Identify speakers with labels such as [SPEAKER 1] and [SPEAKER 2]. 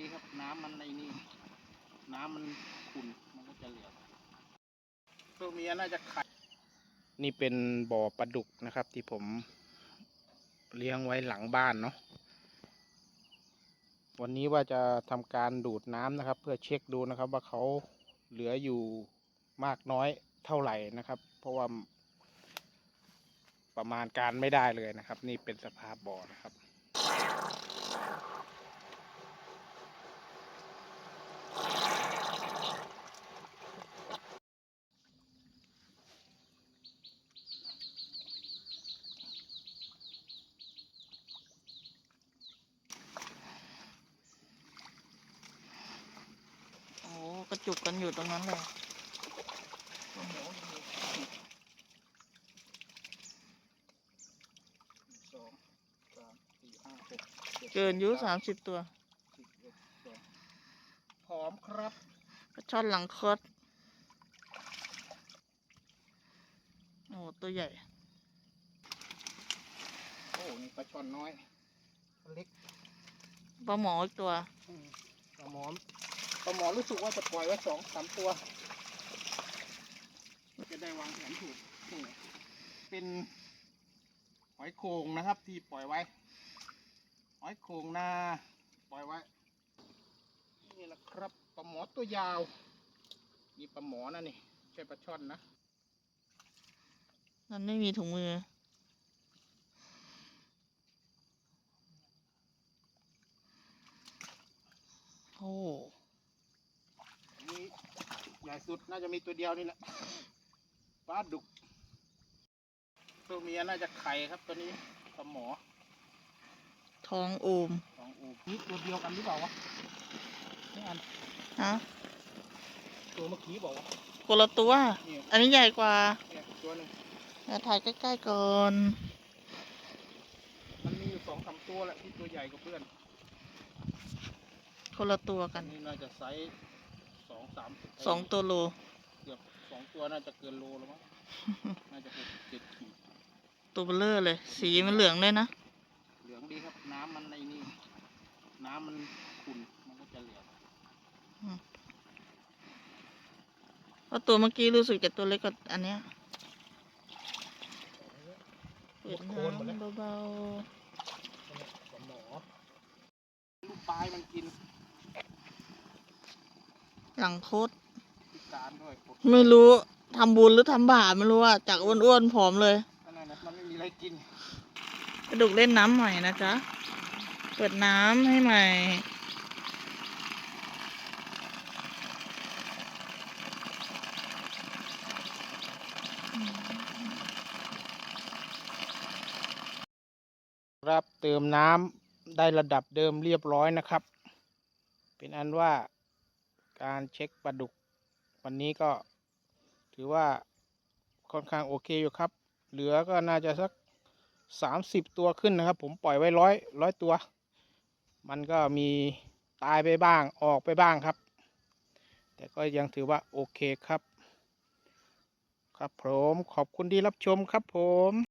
[SPEAKER 1] ีครับ น้ำมันในนี่น้ำมันขุ่นมันก็จะเหลืองตัวเมียน่าจะไข่นี่เป็นบ่อปลาดุกนะครับ ที่ผมเลี้ยงไว้หลังบ้านเนาะวันนี้ว่าจะทำการดูดน้ำนะครับ เพื่อเช็คดูนะครับ ว่าเขาเหลืออยู่มากน้อยเท่าไหร่นะครับ เพราะว่าประมาณการไม่ได้เลยนะครับ นี่เป็นสภาพบ่อนะครับ
[SPEAKER 2] โอ้ กระจุกกันอยู่ตรงนั้นเลย
[SPEAKER 1] สองสามสี่ห้าหกจ็ด
[SPEAKER 2] เกินอยุ
[SPEAKER 1] แปด
[SPEAKER 2] สามสิบตัว
[SPEAKER 1] สิบเอ็ดสองพร้อมครับ
[SPEAKER 2] กระช่อนหลังคดโอ้ตัวใหญ่
[SPEAKER 1] โอ้นี่ปลาช่อนน้อยปลาเล็ก
[SPEAKER 2] ปลาหมออีกตัว
[SPEAKER 1] อืมปลาหมอม ปลาหมอรู้สึกว่าจะปล่อยไว้สองสามตัว จะได้วางแผนถูกเป็นหอยโข่งนะครับ ที่ปล่อยไว้ หอยโข่งนาปล่อยไว้ นี่แหละครับปลาหมอตัวยาวนี่ปลาหมอนะนี่ใช่ปลาช่อนนะ
[SPEAKER 2] มันไม่มีถุงมือ
[SPEAKER 1] นี่ให ญ่สุดน่าจะมีตัวเดียวนี่แหละปลาดุกตัวเมียน่าจะไข่ครับตัวนี้ปลาหมอ
[SPEAKER 2] ท้องโอม
[SPEAKER 1] ของอูนี่ตัวเดียวกันหรือเปล่าวะนี่อัน
[SPEAKER 2] ฮะ
[SPEAKER 1] ตัวเมื่อกี้บอกว่า
[SPEAKER 2] คนละตัว
[SPEAKER 1] เนี่ย
[SPEAKER 2] อันนี้ใหญ่กว่า
[SPEAKER 1] เนี่ยตัวหนึ่ง
[SPEAKER 2] มาถ่ายใกล้ๆก่อน
[SPEAKER 1] มันมีอยู่สองสามตัวแหละที่ตัวใหญ่กว่าเพื่อน
[SPEAKER 2] คนละตัวกั
[SPEAKER 1] อั
[SPEAKER 2] น
[SPEAKER 1] นนี้น่าจะไซส์ สองสาม
[SPEAKER 2] สองตัวโล
[SPEAKER 1] เกือบสองตัวน่าจะเกินโลแล้วมั้ง น่าจะหกเจ็ดขีด
[SPEAKER 2] ตัวเบลเลอร์เลย สีมันเหลืองเลยนะ
[SPEAKER 1] เหลืองดีครับ น้ำมันในนี่ น้ำมันขุ่น มันก็จะเหลือง
[SPEAKER 2] เพราะตัวเมื่อกี้รู้สึกจะตัวเล็กกว่าอันเนี้ยเปิดน้ำเบา
[SPEAKER 1] เนี่ยปลาหมอลูกปลายมันกิน
[SPEAKER 2] ๆหลังโคตร
[SPEAKER 1] พิการด้วยกด
[SPEAKER 2] ไม่รู้ทำบุญหรือทำบาปไม่รู้อะจากอ้วนๆผอมเลย
[SPEAKER 1] อันนั้นนะมันไม่มีอะไรกิน
[SPEAKER 2] กระดูกเล่นน้ำใหม่นะจ๊ะ เปิดน้ำให้ใหม่
[SPEAKER 1] ครับเติมน้ำได้ระดับเดิมเรียบร้อยนะครับ เป็นอันว่า การเช็คปลาดุก วันนี้ก็ถือว่าค่อนข้างโอเคอยู่ครับ เหลือก็น่าจะสักสามสิบตัวขึ้นนะครับ ผมปล่อยไว้ร้อยร้อยตัว มันก็มีตายไปบ้างออกไปบ้างครับ แต่ก็ยังถือว่าโอเคครับ ครับผมขอบคุณที่รับชมครับผม